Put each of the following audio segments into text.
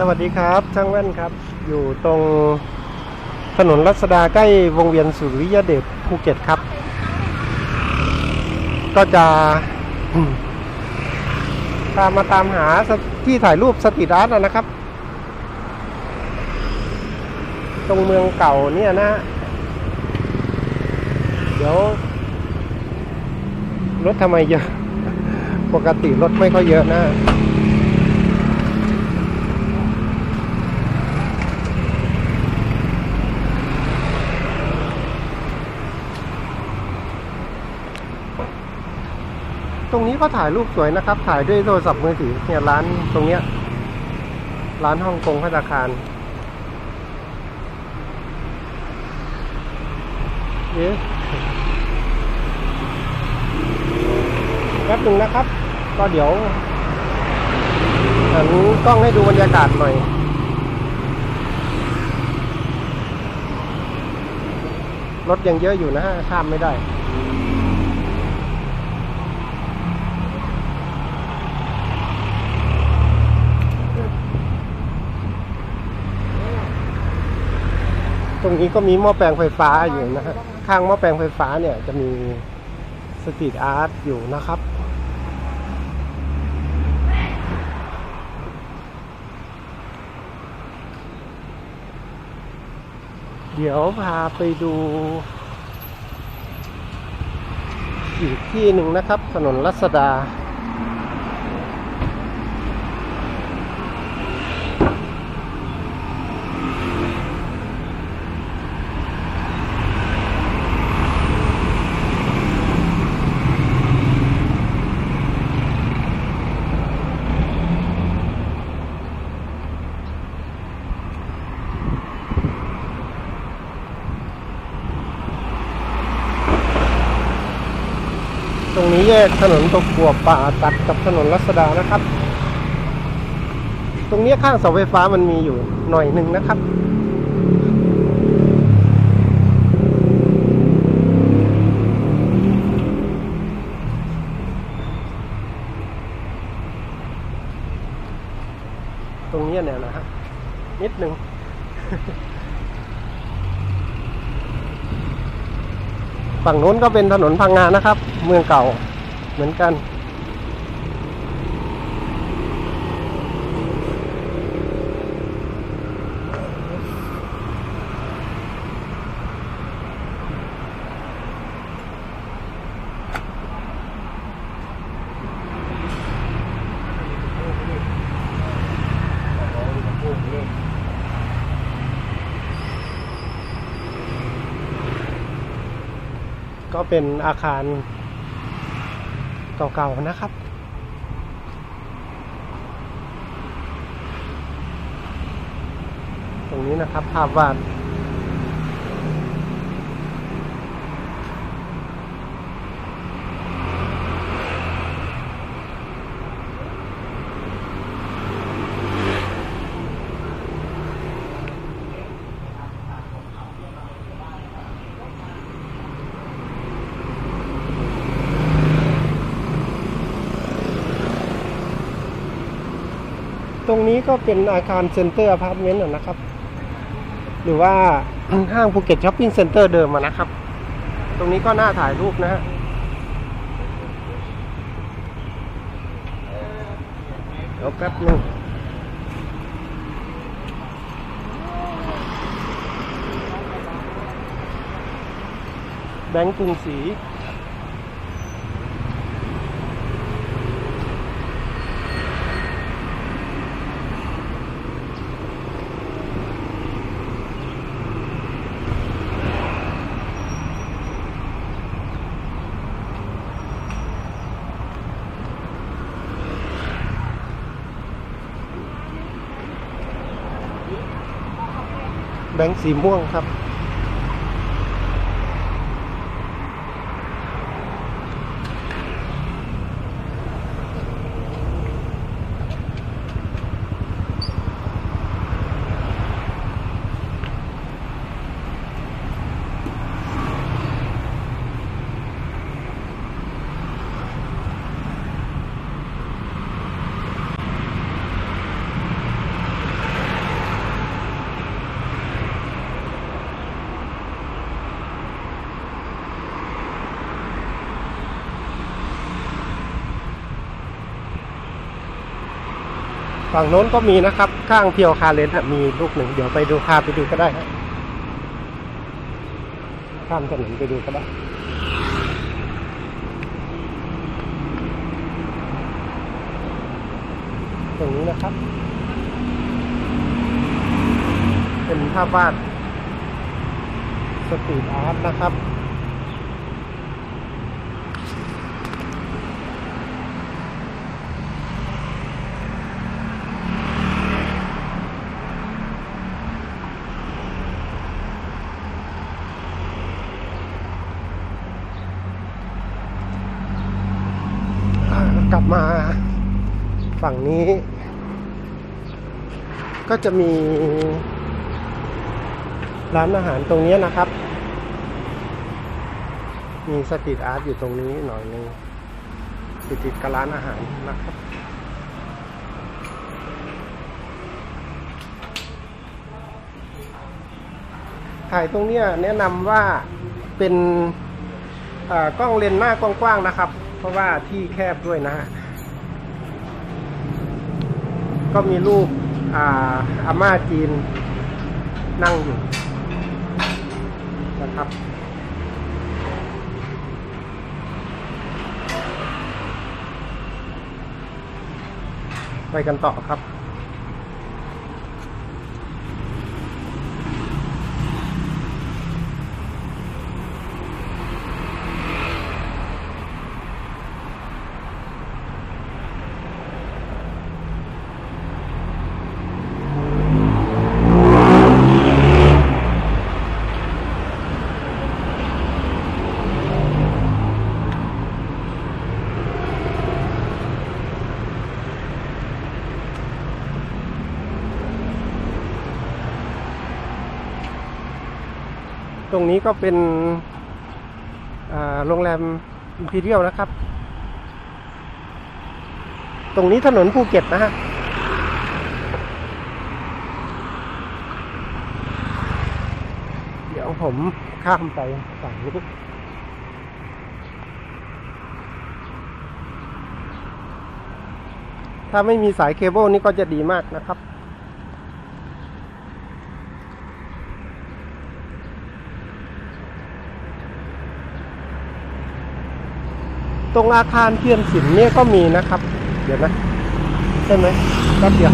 สวัสดีครับ ช่างแว่นครับ อยู่ตรงถนนรัศดาใกล้วงเวียนสุริยเดชภูเก็ตครับ ก็จะตามมาตามหาที่ถ่ายรูปสตรีทอาร์ตนะครับ ตรงเมืองเก่าเนี่ยนะ เดี๋ยว รถทำไมเยอะ ปกติรถไม่ค่อยเยอะนะ รงนี้ก็ถ่ายรูปสวยนะครับ ถ่ายด้วยโทรศัพท์มือถือเนี่ยร้านตรงเนี้ย ร้านฮ่องกงพัตคารเอ๊ะแป๊บหนึ่งนะครับ ก็เดี๋ยวหันกล้องให้ดูบรรยากาศหน่อยรถยังเยอะอยู่นะข้ามไม่ได้ ตรงนี้ก็มีหม้อแปลงไฟฟ้าอยู่นะฮะข้างหม้อแปลงไฟฟ้าเนี่ยจะมีสตรีทอาร์ตอยู่นะครับเดี๋ยวพาไปดู อีกที่หนึ่งนะครับ ถนนรัศดา ต รงนี้แยกถนนตกกัวป่าตัดกับถนนรัศดานะครับ ตรงนี้ข้างเสาไฟฟ้ามันมีอยู่หน่อยหนึ่งนะครับตรงนี้เนี่ยนะฮะนิดหนึ่งฝั่งนู้นก็เป็นถนนพังงานะครับ เมืองเก่า เหมือนกัน ก็เป็นอาคาร เก่าๆนะครับ ตรงนี้นะครับภาพวาด ตรงนี้ก็เป็นอาคารเซ็นเตอร์อพาร์ตเมนต์นะครับ หรือว่าห้างภูเก็ตช้อปปิ้งเซ็นเตอร์เดิมอะนะครับ ตรงนี้ก็น่าถ่ายรูปนะฮะเดี๋ยวแป๊บหนึงแบงก์กรุงศรี แบงค์สีม่วงครับ ฝั่งโน้นก็มีนะครับ ข้างเพียวคาเลนมีลูกหนึ่ง เดี๋ยวไปดูพาไปดูก็ได้ฮะข้ามถนนไปดูก็ได้ตรงนี้นะครับ เป็นภาพวาดสตรีทอาร์ตนะครับ มาฝั่งนี้ ก็จะมี ร้านอาหารตรงนี้นะครับ มีสตรีทอาร์ตอยู่ตรงนี้หน่อยนึงติดติดกับร้านอาหารนะครับถ่ายตรงนี้แนะนำว่าเป็นกล้องเลนส์หน้ากว้างๆนะครับ เพราะว่าที่แคบด้วยนะฮะก็มีรูปอ่าอาม่าจีนนั่งอยู่นะครับไปกันต่อครับ รงนี้ก็เป็นโรงแรมอิมพีเรียลนะครับ ตรงนี้ถนนภูเก็ตนะฮะเดี๋ยวผมข้ามไปฝั่งนี้ถ้าไม่มีสายเคเบิลนี่ก็จะดีมากนะครับ ตรงอาคารเทียนศิลป์เนี่ยก็มีนะครับ เดี๋ยวนะใช่ไหมแป๊บเดียว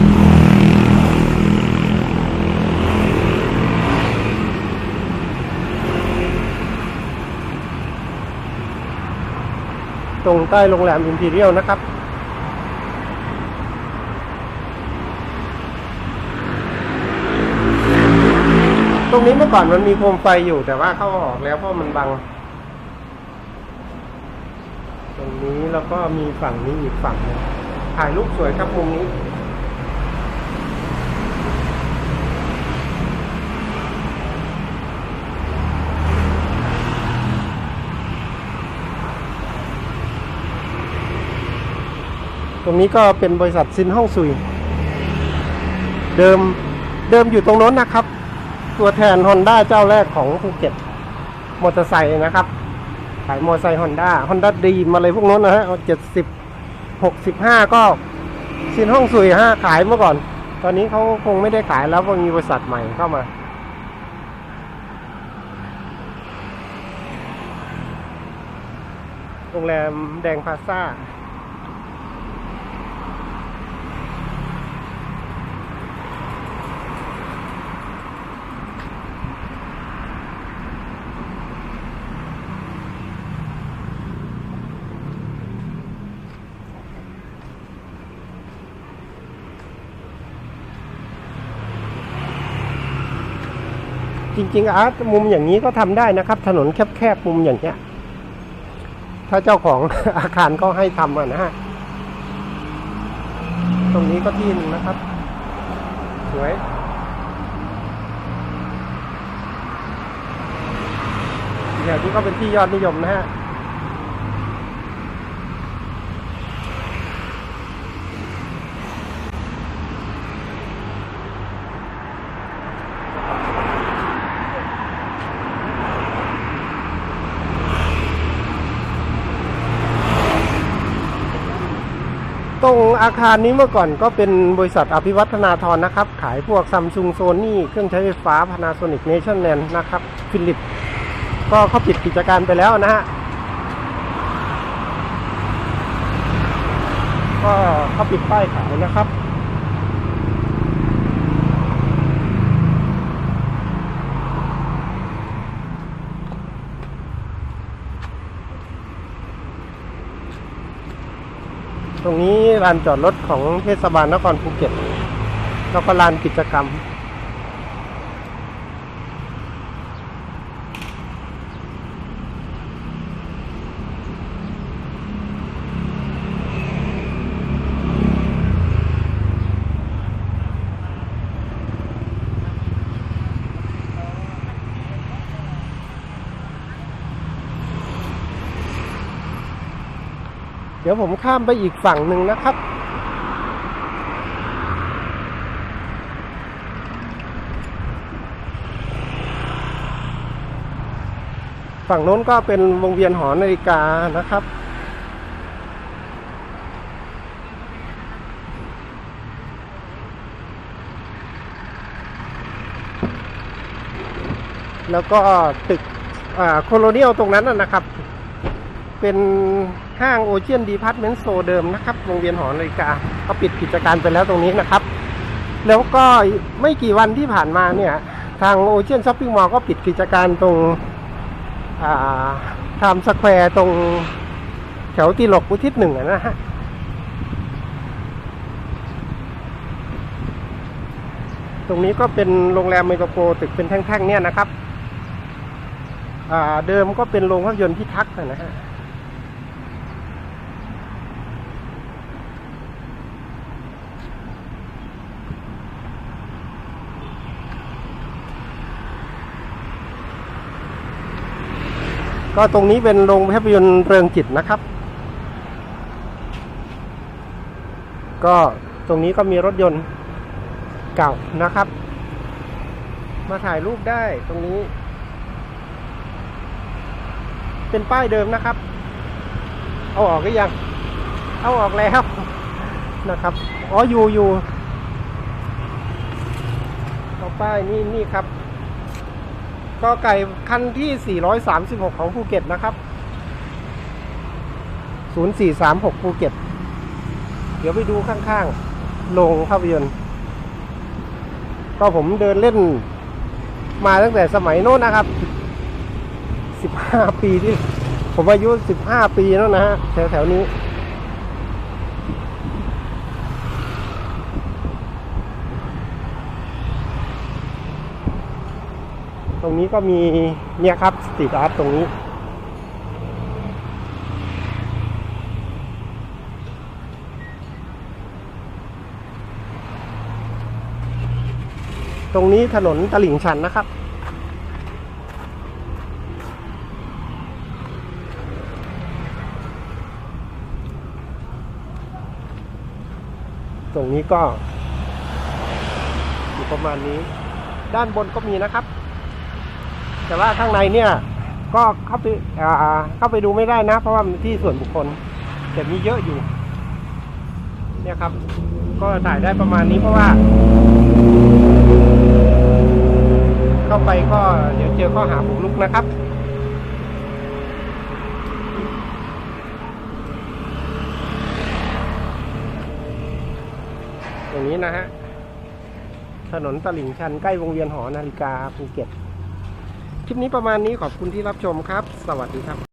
ตรงใต้โรงแรมอิมพีเรียลนะครับ ตรงนี้เมื่อก่อนมันมีโคมไฟอยู่แต่ว่าเข้าออกแล้วเพราะมันบัง ตรง นี้แล้วก็มีฝั่งนี้อีกฝั่งหนึงถ่ายรูปสวยครับมุมนี้ตรงนี้ก็เป็นบริษัทซินห้องซุย เดิมเดิมอยู่ตรงโน้นนะครับ ตัวแทนฮอนด้าเจ้าแรกของภูเก็ตมอเตอร์ไซค์นะครับ ขายมอไซค์ฮอนด้าฮอนด้าดีมาเลยพวกนั้นนะฮะเจ็ดสิบหกสิบห้าก็ชินห้องสุยฮะขายเมื่อก่อน ตอนนี้เขาคงไม่ได้ขายแล้วเพราะมีบริษัทใหม่เข้ามาโรงแรมแดงพาซ่า จริง ๆ อาร์ตมุมอย่างนี้ก็ทำได้นะครับ ถนนแคบๆมุมอย่างเงี้ย ถ้าเจ้าของอาคารก็ให้ทำอะนะฮะตรงนี้ก็ที่นึงนะครับ สวยอย่างนี้ก็เป็นที่ยอดนิยมนะฮะ อาคารนี้เมื่อก่อนก็เป็นบริษัทอภิวัฒนาธรนะครับ ขายพวกซัมซุงโซนี่เครื่องใช้ไฟฟ้าพานาโซนิกเนชั่นแลนนะครับฟิลิป ก็เขาปิดกิจการไปแล้วนะฮะก็เขาปิดป้ายขายนะครับ ตรงนี้ ลานจอดรถของเทศบาลนครภูเก็ต แล้วก็ลานกิจกรรม เดี๋ยวผมข้ามไปอีกฝั่งหนึ่งนะครับ ฝั่งโน้นก็เป็นวงเวียนหอนาฬิกานะครับแล้วก็ตึกโคโลเนียลตรงนั้นนะนะครับ เป็นห้างโอเชียนดีพาร์ตเมนต์โซเดิมนะครับวงเวียนหอนาฬิกาก็ปิดกิจการไปแล้วตรงนี้นะครับ แล้วก็ไม่กี่วันที่ผ่านมาเนี่ย ทางโอเชียนช้อปปิ้งมอลล์ก็ปิดกิจการตรงไทม์สแควร์ตรงแถวตีหลกอุทิศหนึ่งนะฮะตรงนี้ก็เป็นโรงแรมเมกาโปตึกเป็นแท่งๆเนี่ยนะครับ เดิมก็เป็นโรงภาพยนตร์พิทักษ์นะฮะ ก็ตรงนี้เป็นโรงภาพยนตร์เริงจิตนะครับ ก็ตรงนี้ก็มีรถยนต์เก่านะครับ มาถ่ายรูปได้ตรงนี้ เป็นป้ายเดิมนะครับ เอาออกก็ยัง เอาออกแล้วนะครับ อ๋ออยู่อยู่เอาป้ายนี่นี่ครับ ก็ไก่คันที่ 436 ของภูเก็ตนะครับ 0436 ภูเก็ต เดี๋ยวไปดูข้างๆโรงภาพยนตร์ ก็ผมเดินเล่นมาตั้งแต่สมัยโน้นนะครับ 15 ปีที่ ผมอายุ 15 ปีแล้วนะฮะแถวๆนี้ ตรงนี้ก็มีเนี่ยครับสตรีทอาร์ตตรงนี้ตรงนี้ถนนตลิ่งชันนะครับ ตรงนี้ก็อยู่ประมาณนี้ ด้านบนก็มีนะครับ แต่ว่าข้างในเนี่ยก็เข้าไปเข้าไปดูไม่ได้นะ เพราะว่ามันที่ส่วนบุคคลแต่มีเยอะอยู่ เนี่ยครับ ก็ถ่ายได้ประมาณนี้เพราะว่า เข้าไปก็เดี๋ยวเจอข้อหาบุกรุกนะครับอย่างนี้นะฮะถนนตลิ่งชันใกล้วงเวียนหอนาฬิกาภูเก็ต คลิปนี้ประมาณนี้ขอบคุณที่รับชมครับ สวัสดีครับ